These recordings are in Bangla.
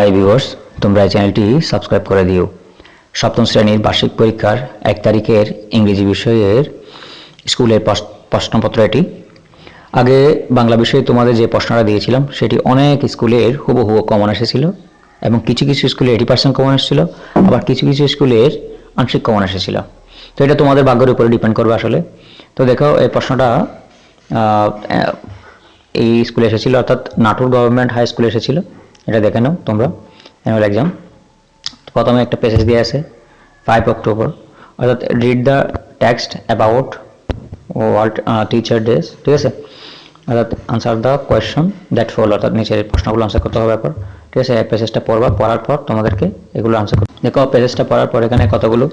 হাই ভিউয়ার্স তোমরা এই চ্যানেলটি সাবস্ক্রাইব করে দিও। সপ্তম শ্রেণির বার্ষিক পরীক্ষার এক তারিখের ইংরেজি বিষয়ের স্কুলের প্রশ্নপত্র এটি। আগে বাংলা বিষয়ে তোমাদের যে প্রশ্নটা দিয়েছিলাম, সেটি অনেক স্কুলের হুবহু কমন এসেছিল এবং কিছু কিছু স্কুলে এইটি পার্সেন্ট কমন এসেছিল, আবার কিছু কিছু স্কুলের আংশিক কমন এসেছিল। তো এটা তোমাদের ভাগ্যের উপরে ডিপেন্ড করবে আসলে। তো দেখো, এই প্রশ্নটা এই স্কুলে এসেছিল, অর্থাৎ নাটোর গভর্নমেন্ট হাই স্কুলে এসেছিল। এটা দেখে নাও তোমরা। অ্যানুয়াল এক্সাম প্রথমে একটা পেসেজ দিয়ে আছে ফাইভ অক্টোবর অর্থাৎ read the text about world teacher days ঠিক আছে? অর্থাৎ answer the question that follow অর্থাৎ নিচের প্রশ্নগুলো আনসার করতে হবে এরপর। ঠিক আছে? পেসেজটা পড়বা, পড়ার পর তোমাদেরকে এগুলো আনসার করতে দেখো পেসেজটা পড়ার পর এখানে কতগুলো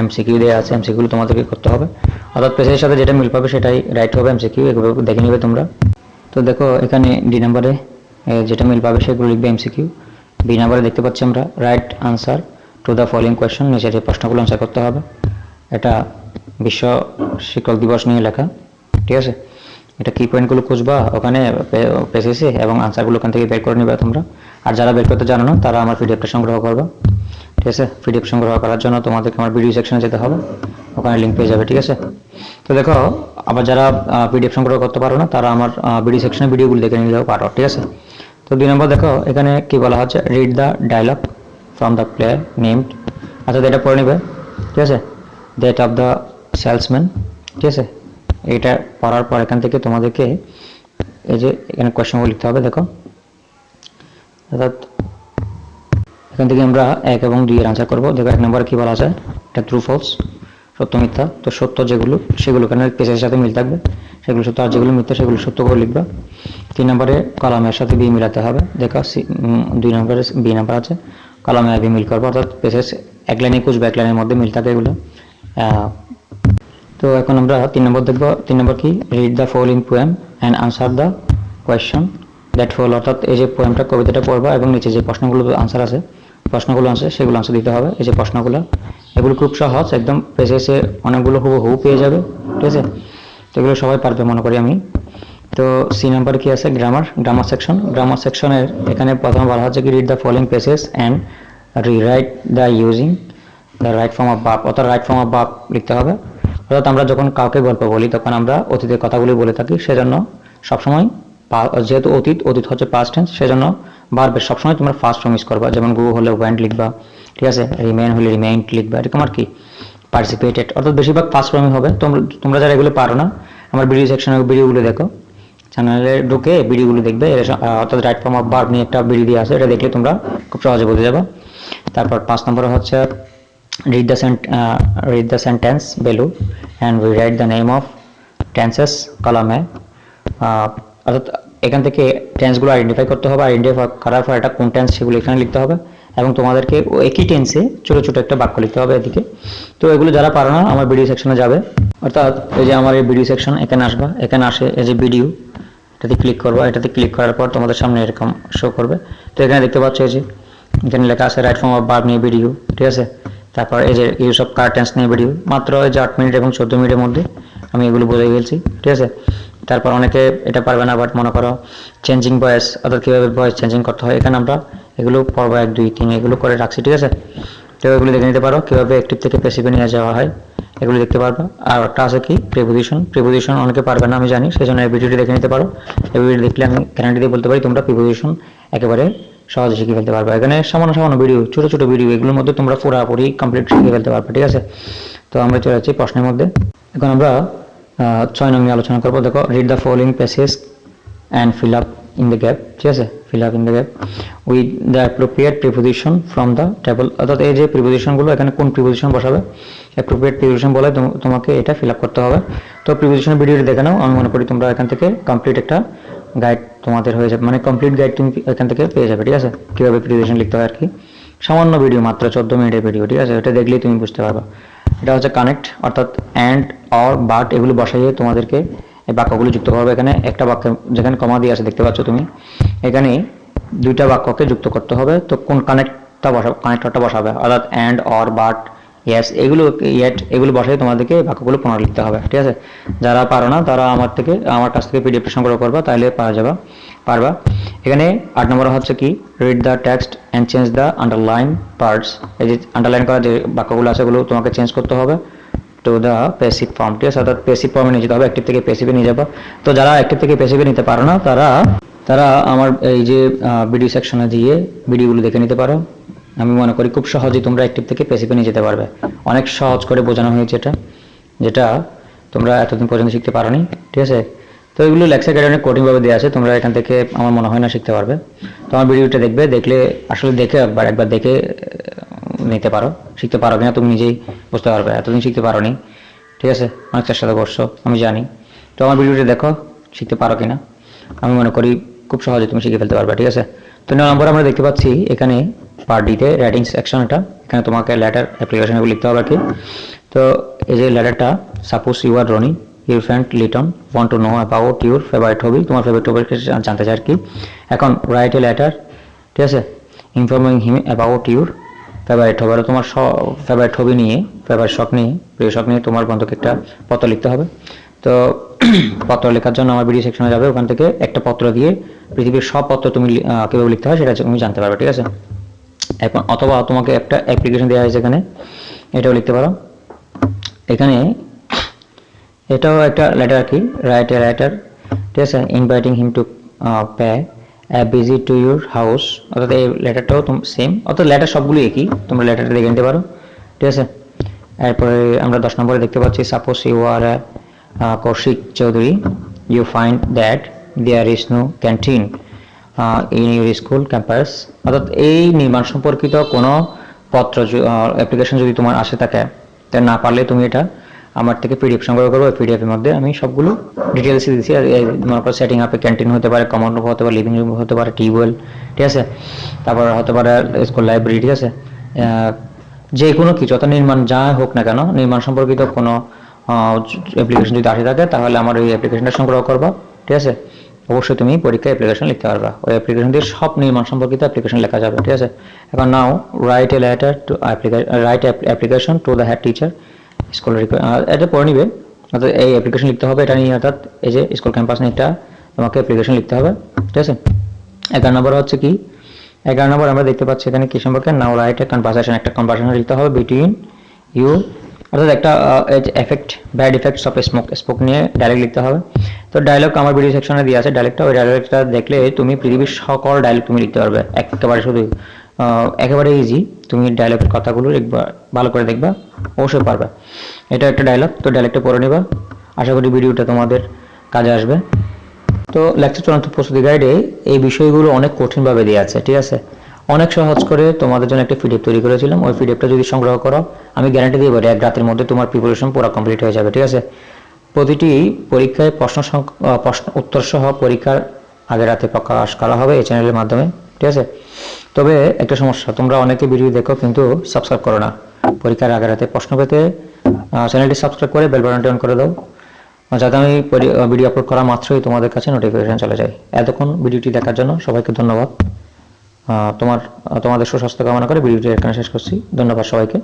এমসিকিউ দেওয়া আছে এমসিকিউগুলো তোমাদেরকে করতে হবে। অর্থাৎ পেসেজের সাথে যেটা মিল পাবে সেটাই রাইট হবে এমসিকিউ এগুলো দেখে নিবে তোমরা। তো দেখো, এখানে ডি নাম্বারে যেটা মিল পাবে সেগুলো লিখবে এমসিকিউ বি নাম্বারে দেখতে পাচ্ছি আমরা right answer to the following question নিচে যে প্রশ্নগুলো আনসার করতে হবে। এটা বিশ্ব শিক্ষক দিবস নিয়ে লেখা, ঠিক আছে? এটা কি পয়েন্টগুলো খুঁজবা, ওখানে পেসেছে এবং আনসারগুলো ওখান থেকে বের করে নেবে তোমরা। আর যারা বের করতে জানো না, তারা আমার পিডিএফটা সংগ্রহ করবা, ঠিক আছে? পিডিএফ সংগ্রহ করার জন্য তোমাদেরকে আমার ভিডিও সেকশনে যেতে হবে, ওখানে লিঙ্ক পেয়ে যাবে, ঠিক আছে? তো দেখো, আবার যারা পিডিএফ সংগ্রহ করতে পারো না, তারা আমার ভিডিও সেকশনে ভিডিওগুলো দেখে নিলেও পারো, ঠিক আছে? তো দুই নম্বর দেখো, এখানে কি বলা হচ্ছে? Read the dialogue from the player named আচ্ছা এটা পড়ে নেবে, ঠিক আছে? ডেট অফ দ্য সেলসম্যান ঠিক আছে? এটা পড়ার পর এখান থেকে তোমাদেরকে এই যে এখানে কোয়েশ্চেনগুলো লিখতে হবে, দেখো। অর্থাৎ এখান থেকে আমরা এক এবং দুই এর আনসার করব। দেখো, এক নম্বরে কি বলা আছে? এটা ট্রু ফলস সত্য মিথ্যা, তো সত্য যেগুলো সেগুলো কেন পেজের সাথে মিল থাকবে। সেগুলো সত্য আর যেগুলো মিথ্যা, সেগুলো সত্য করে লিখবা। তিন নম্বরে কালামের সাথে বি মিলাতে হবে। দেখা দুই নম্বরে বি নাম্বার আছে। কলামে বি মিল করব, অর্থাৎ পেজের এক লাইনে খুঁজবে এক লাইনের মধ্যে মিল থাকে এগুলো। তো এখন আমরা তিন নম্বর দেখব। তিন নম্বর কি? Read the following poem and answer the question that follow অর্থাৎ এই যে পোয়েমটা কবিতাটা পড়বা এবং নিচে যে প্রশ্নগুলো আনসার আছে প্রশ্নগুলো আছে, সেগুলো আনসার দিতে হবে। এই যে প্রশ্নগুলো, এগুলো খুব সহজ, একদম পেজে এসে অনেকগুলো হুবু হু পেয়ে যাবে, ঠিক আছে? তো এগুলো সবাই পারবে, মনে করি আমি। তো সি নাম্বারে কি আছে? গ্রামার গ্রামার সেকশন গ্রামার সেকশনের এখানে প্রথমে বলা হচ্ছে কি read the following passage and rewrite the using the right form of verb অর্থাৎ রাইট ফর্ম অফ বাপ লিখতে হবে। অর্থাৎ আমরা যখন কাউকে গল্প বলি, তখন আমরা অতীতের কথাগুলি বলে থাকি, সেজন্য সবসময় যেহেতু অতীত অতীত হচ্ছে পাস্ট টেন্স সেজন্য বারবার সবসময় তোমরা ফার্স্ট ফর্ম ইউজ করবা, যেমন গো হলে ওয়েন্ট লিখবা, ঠিক আছে? রিমেইন হলে রিমেইন্ট লিখবা, এরকম আর কি পার্টিসিপেটেড অর্থাৎ বেশিরভাগ ফার্স্ট ফর্মই হবে। তোমরা তোমরা যারা এগুলো পারো না, আমার ভিডিও সেকশনে ভিডিওগুলো দেখো। চ্যানেলে ঢুকে ভিডিওগুলো দেখবে অর্থাৎ রাইট ফর্ম অফ বার্ব নিয়ে একটা ভিডিও দিয়ে আছে এটা দেখলে তোমরা খুব সহজে বুঝে যাবে। তারপর পাঁচ নম্বরে হচ্ছে read the sent read the sentence below and we write the name of tenses কলামে অর্থাৎ এখান থেকে টেন্সগুলো আইডেন্টিফাই করতে হবে আইডেন্টিফাই করার পর এটা কোন টেন্স সেগুলো এখানে লিখতে হবে এবং তোমাদেরকে একই টেন্সে ছোটো ছোটো একটা বাক্য লিখতে হবে এদিকে। তো এগুলো যারা পারো না, আমার ভিডিও সেকশনে যাবে। অর্থাৎ এই যে আমার এই ভিডিও সেকশন এখানে আসবা, এখানে আসে এই যে ভিডিও এটাতে ক্লিক করবা। এটাতে ক্লিক করার পর তোমাদের সামনে এরকম শো করবে। তো এখানে দেখতে পাচ্ছ এই যে, এখানে লেখা আছে রাইট ফর্ম অফ বার নিয়ে ভিডিও ঠিক আছে? তারপর এই যে ইউজ অফ কার্টেন্স নিয়ে ভিডিও মাত্র এই যে আট মিনিট এবং চোদ্দ মিনিটের মধ্যে আমি এগুলো বোঝাই ফেলছি, ঠিক আছে? তারপর অনেকে এটা পারবে না বাট মনে করো চেঞ্জিং ভয়েস অর্থাৎ কীভাবে ভয়েস চেঞ্জিং করতে হয়, এখানে আমরা এগুলো পর্ব এক, দুই, তিন, এগুলো করে রাখছি, ঠিক আছে? তো এগুলো দেখে নিতে পারো, কীভাবে অ্যাক্টিভ থেকে প্যাসিভে নিয়ে যাওয়া হয়, এগুলো দেখতে পারবে। আর একটা আছে কি? প্রিপোজিশন প্রিপোজিশন অনেকে পারবে না, আমি জানি সেই জন্য এই ভিডিওটি দেখে নিতে পারো। এই ভিডিও দেখলে আমি গ্যারান্টি দিয়ে বলতে পারি, তোমরা প্রিপোজিশন একেবারে সহজে শিখে ফেলতে পারবে। এখানে সামান্য সামান্য ভিডিও ছোট ছোট ভিডিও এগুলোর মধ্যে তোমরা পুরোপুরি কমপ্লিট শিখে ফেলতে পারবে, ঠিক আছে? তো আমরা চলে যাচ্ছি প্রশ্নের মধ্যে। এখন আমরা ছয় নং নিয়ে আলোচনা করব। দেখো read the following passage and fill up in the gap ঠিক আছে? Fill up in the gap with the appropriate preposition from the table অর্থাৎ এই যে প্রিপোজিশনগুলো এখানে কোন প্রিপোজিশন বসাবে? অ্যাপ্রোপ্রিয়েট প্রিপোজিশন বলে তোম- তোমাকে এটা ফিল আপ করতে হবে। তো প্রিপোজিশনের ভিডিওটি দেখে নাও। আমি মনে করি তোমরা এখান থেকে কমপ্লিট একটা গাইড তোমাদের হয়ে যাবে। মানে কমপ্লিট গাইড তুমি এখান থেকে পেয়ে যাবে, ঠিক আছে? কীভাবে প্রিপোজিশন লিখতে হয় আর কি? সামান্য ভিডিও মাত্র চোদ্দ মিনিটের ভিডিও ঠিক আছে? এটা দেখলেই তুমি বুঝতে পারবে। এটা হচ্ছে কানেক্ট অর্থাৎ অ্যান্ড অর বাট এগুলো বসাইয়ে তোমাদেরকে এই বাক্যগুলো যুক্ত করবে এখানে। একটা বাক্য যেখানে কমা দিয়ে আছে দেখতে পাচ্ছ তুমি। এখানে দুইটা বাক্যকে যুক্ত করতে হবে। তো কোন কানেক্টটা বসাবে? কানেক্টরটা বসাবে। অর্থাৎ অ্যান্ড অর বাট ইয়েস এগুলো ইয়েট এগুলো বসাই তোমাদেরকে এই বাক্যগুলো পুনরায় লিখতে হবে। ঠিক আছে? যারা পারো না, তারা আমার থেকে, আমার কাছ থেকে পিডিএফ সংগ্রহ করবা তাহলে পাওয়া যাবে। পারবা। এখানে আট নম্বর হচ্ছে কি? Read the text and change the underline parts এই যে আন্ডারলাইন করা যে বাক্যগুলো আছে ওগুলো তোমাকে চেঞ্জ করতে হবে টু দ্য পেসিভ ফর্ম ঠিক আছে? অর্থাৎ পেসিভ ফর্মে নিয়ে যেতে হবে অ্যাক্টিভ থেকে পেসিভে নিয়ে যাব। তো যারা অ্যাক্টিভ থেকে পেসিভে নিতে পারো না, তারা তারা আমার এই যে ভিডিও সেকশনে দিয়ে ভিডিওগুলো দেখে নিতে পারো। আমি মনে করি খুব সহজেই তোমরা অ্যাক্টিভ থেকে পেসিভে নিয়ে যেতে পারবে। অনেক সহজ করে বোঝানো হয়েছে এটা, যেটা তোমরা এতদিন পর্যন্ত শিখতে পারোনি। ঠিক আছে? তো এগুলো লেকচার গাইড অনেক কঠিনভাবে দেওয়া আছে, তোমরা এখান থেকে আমার মনে হয় না শিখতে পারবে। তো আমার ভিডিওটা দেখবে, দেখলে আসলে দেখে একবার একবার দেখে নিতে পারো। শিখতে পারো কিনা তুমি নিজেই বুঝতে পারবে, এতদিন শিখতে পারো নি ঠিক আছে? অনেক চেষ্টা করছ, আমি জানি। তো আমার ভিডিওটা দেখো, শিখতে পারো কিনা। আমি মনে করি খুব সহজে তুমি শিখে ফেলতে পারবে, ঠিক আছে? তো নয় নম্বর আমরা দেখতে পাচ্ছি, এখানে পার্ট ডিতে রাইটিং সেকশন এটা। এখানে তোমাকে লেটার অ্যাপ্লিকেশন লিখতে হবে আর কি। তো এই যে লেটারটা suppose you are Rony your friend Liton want to know about your favourite hobby তোমার ফেভারিট হবি জানতে চাই আর কি। এখন রাইট এ লেটার ঠিক আছে? Informing him about your favourite hobby তোমার ফেভারিট হবি নিয়ে ফেভারিট শখ নিয়ে প্রিয় শখ নিয়ে তোমার বন্ধুকে একটা পত্র লিখতে হবে। তো পত্র লেখার জন্য আমার ভিডিও সেকশনে যাবে। ওখান থেকে একটা পত্র দিয়ে পৃথিবীর সব পত্র তুমি আহ, লিখতে হয় সেটা তুমি জানতে পারবে ঠিক আছে? এখন অথবা তোমাকে একটা অ্যাপ্লিকেশন দেওয়া হয়েছে এখানে। এটাও লিখতে পারো। এখানে এটাও একটা লেটার কি রাইট এ লেটার ঠিক আছে? Inviting him to pay visit to your house অর্থাৎ এই লেটারটাও সেম অর্থাৎ লেটার সবগুলো একই। তোমরা লেটারটা দেখে নিতে পারো। ঠিক আছে? এরপরে আমরা দশ নম্বরে দেখতে পাচ্ছি suppose you are Koushik Chowdhury you find that there is no canteen in your school campus অর্থাৎ এই নির্মাণ সম্পর্কিত কোনো পত্র অ্যাপ্লিকেশন যদি তোমার আসে থাকে তা না পারলে তুমি এটা আমার থেকে পিডিএফ সংগ্রহ করব পিডিএফ এর মধ্যে আমি সবগুলো ডিটেলস দিচ্ছি মনে করো সেটিং আপে ক্যান্টিন হতে পারে কমন রুম হতে পারে লিভিং রুম হতে পারে টিউবওয়েল ঠিক আছে? তারপর হতে পারে স্কুল লাইব্রেরি ঠিক আছে? যে কোনো কিছু, অর্থাৎ নির্মাণ যা হোক না কেন, নির্মাণ সম্পর্কিত কোনো অ্যাপ্লিকেশন যদি আসে থাকে, তাহলে আমার ওই অ্যাপ্লিকেশনটা সংগ্রহ করবা, ঠিক আছে? অবশ্যই তুমি পরীক্ষায় অ্যাপ্লিকেশন লিখতে পারবা। ওই অ্যাপ্লিকেশন দিয়ে সব নির্মাণ সম্পর্কিত অ্যাপ্লিকেশন লেখা যাবে, ঠিক আছে? এখন now write a letter to write application to the head teacher school এটা পড়ে নিবে। অর্থাৎ এই অ্যাপ্লিকেশন লিখতে হবে, এটা নিয়ে অর্থাৎ এই যে স্কুল ক্যাম্পাস নিয়ে একটা তোমাকে অ্যাপ্লিকেশন লিখতে হবে, ঠিক আছে? এগারো নম্বর হচ্ছে কি? এগারো নম্বর আমরা দেখতে পাচ্ছি এখানে কি সম্পর্কে? নাও রাইট কনভারসেশন একটা কনভারসেশন লিখতে হবে বিটুইন ইউ অর্থাৎ একটা effect bad effects of smoke smoke নিয়ে ডায়লগ লিখতে হবে। তো ডায়লগ আমার ভিডিও সেকশনে দিয়ে আছে ডায়লগটা ওই ডায়লগটা দেখলে তুমি পৃথিবীর সকল ডায়লগ তুমি লিখতে পারবে, একেবারে শুধু। একেবারে ইজি তুমি ডায়লগের কথাগুলো লিখবা ভালো করে দেখবা, অবশ্যই পারবে। এটা একটা ডায়লগ তো ডায়লগটা পড়ে নিবা। আশা করি ভিডিওটা তোমাদের কাজে আসবে। তো লেকচার চূড়ান্ত প্রস্তুতি গাইডে এই বিষয়গুলো অনেক কঠিনভাবে দেওয়া আছে, ঠিক আছে? অনেক সহজ করে তোমাদের জন্য একটা পিডিএফ তৈরি করেছিলাম। ওই পিডিএফটা যদি সংগ্রহ করো, আমি গ্যারান্টি দিয়ে বলি এক রাতের মধ্যে তোমার প্রিপারেশন পুরো কমপ্লিট হয়ে যাবে, ঠিক আছে? প্রতিটি পরীক্ষায় প্রশ্ন প্রশ্ন উত্তর সহ পরীক্ষার আগে রাতে প্রকাশ করা হবে এই চ্যানেলের মাধ্যমে, ঠিক আছে? তবে একটা সমস্যা, তোমরা অনেকে ভিডিও দেখো কিন্তু সাবস্ক্রাইব করো না। পরীক্ষার আগে রাতে প্রশ্ন পেতে চ্যানেলটি সাবস্ক্রাইব করে বেল বাটনটি অন করে দাও। যাতে আমি ভিডিও আপলোড করা মাত্রই তোমাদের কাছে নোটিফিকেশান চলে যায়। এতক্ষণ ভিডিওটি দেখার জন্য সবাইকে ধন্যবাদ। তোমার, তোমাদের সুস্বাস্থ্য কামনা করে ভিডিওটি এখানে শেষ করছি। ধন্যবাদ সবাইকে।